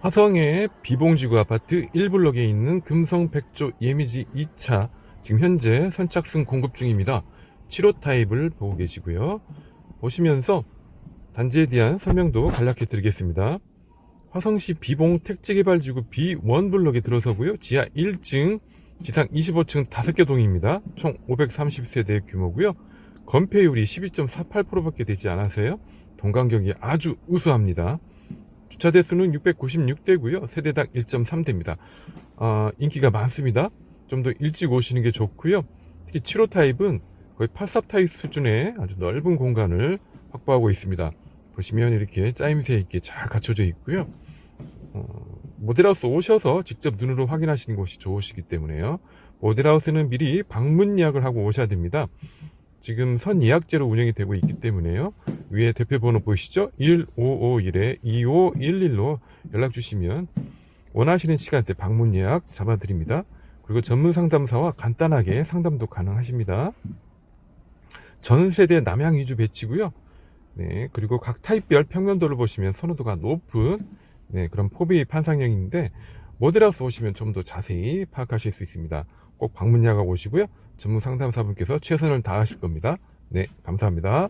화성의 비봉지구 아파트 1블록에 있는 금성 백조 예미지 2차 지금 현재 선착순 공급 중입니다. 7호 타입을 보고 계시고요. 보시면서 단지에 대한 설명도 간략히 드리겠습니다. 화성시 비봉 택지개발지구 B1 블록에 들어서고요. 지하 1층, 지상 25층 5개 동입니다. 총 530세대 규모고요. 건폐율이 12.48%밖에 되지 않아서요. 동간격이 아주 우수합니다. 주차 대수는 696대고요. 세대당 1.3대입니다. 아, 인기가 많습니다. 좀 더 일찍 오시는 게 좋고요. 특히 7호 타입은 거의 84 타입 수준의 아주 넓은 공간을 확보하고 있습니다. 보시면 이렇게 짜임새 있게 잘 갖춰져 있고요. 어, 모델하우스 오셔서 직접 눈으로 확인하시는 것이 좋으시기 때문에요. 모델하우스는 미리 방문 예약을 하고 오셔야 됩니다. 지금 선 예약제로 운영이 되고 있기 때문에요. 위에 대표 번호 보이시죠? 1551에 2511로 연락 주시면 원하시는 시간대 방문 예약 잡아드립니다. 그리고 전문 상담사와 간단하게 상담도 가능하십니다. 전 세대 남양 위주 배치고요. 네, 그리고 각 타입별 평면도를 보시면 선호도가 높은 네, 그런 포비 판상형인데 모델하우스 오시면 좀 더 자세히 파악하실 수 있습니다. 꼭 방문 예약하고 오시고요. 전문 상담사분께서 최선을 다하실 겁니다. 네, 감사합니다.